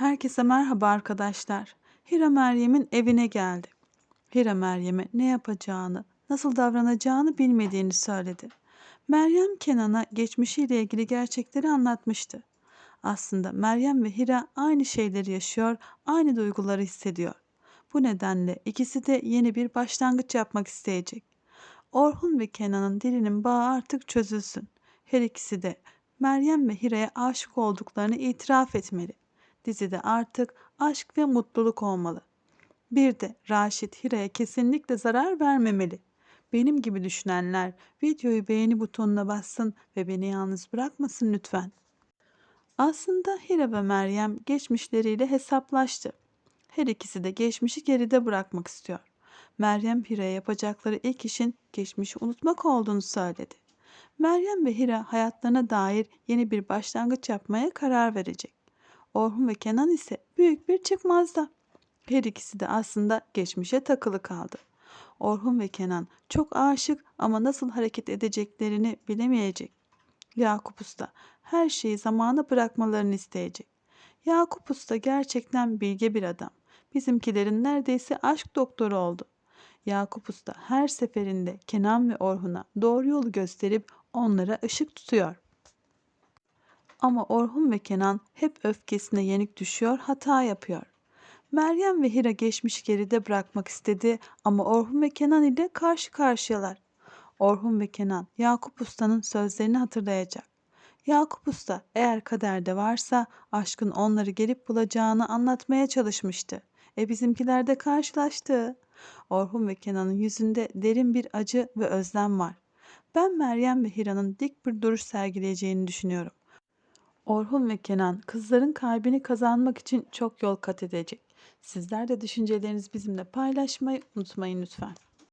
Herkese merhaba arkadaşlar. Hira Meryem'in evine geldi. Hira Meryem'e ne yapacağını, nasıl davranacağını bilmediğini söyledi. Meryem Kenan'a geçmişiyle ilgili gerçekleri anlatmıştı. Aslında Meryem ve Hira aynı şeyleri yaşıyor, aynı duyguları hissediyor. Bu nedenle ikisi de yeni bir başlangıç yapmak isteyecek. Orhun ve Kenan'ın dilinin bağı artık çözülsün. Her ikisi de Meryem ve Hira'ya aşık olduklarını itiraf etmeli. Dizide artık aşk ve mutluluk olmalı. Bir de Raşit Hira'ya kesinlikle zarar vermemeli. Benim gibi düşünenler videoyu beğeni butonuna bassın ve beni yalnız bırakmasın lütfen. Aslında Hira ve Meryem geçmişleriyle hesaplaştı. Her ikisi de geçmişi geride bırakmak istiyor. Meryem Hira'ya yapacakları ilk işin geçmişi unutmak olduğunu söyledi. Meryem ve Hira hayatlarına dair yeni bir başlangıç yapmaya karar verecek. Orhun ve Kenan ise büyük bir çıkmazda. Her ikisi de aslında geçmişe takılı kaldı. Orhun ve Kenan çok aşık ama nasıl hareket edeceklerini bilemeyecek. Yakup Usta her şeyi zamana bırakmalarını isteyecek. Yakup Usta gerçekten bilge bir adam. Bizimkilerin neredeyse aşk doktoru oldu. Yakup Usta her seferinde Kenan ve Orhun'a doğru yolu gösterip onlara ışık tutuyor. Ama Orhun ve Kenan hep öfkesine yenik düşüyor, hata yapıyor. Meryem ve Hira geçmişi geride bırakmak istedi ama Orhun ve Kenan ile karşı karşıyalar. Orhun ve Kenan Yakup Usta'nın sözlerini hatırlayacak. Yakup Usta eğer kaderde varsa aşkın onları gelip bulacağını anlatmaya çalışmıştı. E bizimkiler de karşılaştı. Orhun ve Kenan'ın yüzünde derin bir acı ve özlem var. Ben Meryem ve Hira'nın dik bir duruş sergileyeceğini düşünüyorum. Orhun ve Kenan kızların kalbini kazanmak için çok yol kat edecek. Sizler de düşüncelerinizi bizimle paylaşmayı unutmayın lütfen.